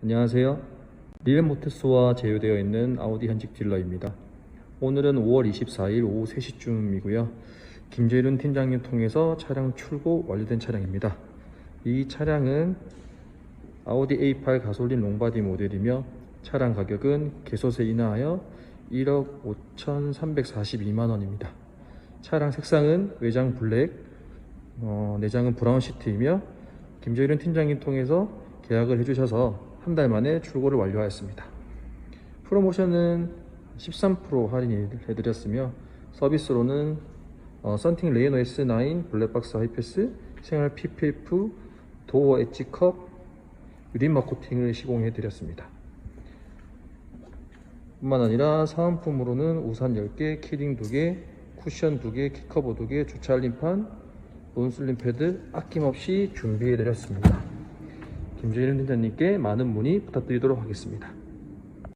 안녕하세요. 리엘 모테스와 제휴되어 있는 아우디 현직 딜러입니다. 오늘은 5월 24일 오후 3시쯤이고요. 김재륜 팀장님 통해서 차량 출고 완료된 차량입니다. 이 차량은 아우디 A8 가솔린 롱바디 모델이며 차량 가격은 개소세 인하하여 1억 5,342만 원입니다. 차량 색상은 외장 블랙, 어, 내장은 브라운 시트이며 김재륜 팀장님 통해서 계약을 해주셔서 한 달 만에 출고를 완료하였습니다. 프로모션은 13% 할인해드렸으며 서비스로는 어, 썬팅 레이노 S9 블랙박스 하이패스, 생활 PPF, 도어 엣지컵, 유리막 코팅을 시공해드렸습니다. 뿐만 아니라 사은품으로는 우산 10개, 키링 2개, 쿠션 2개, 키커버 2개, 주차 알림판, 논슬림 패드 아낌없이 준비해드렸습니다. 김재일 팀장님께 많은 문의 부탁드리도록 하겠습니다.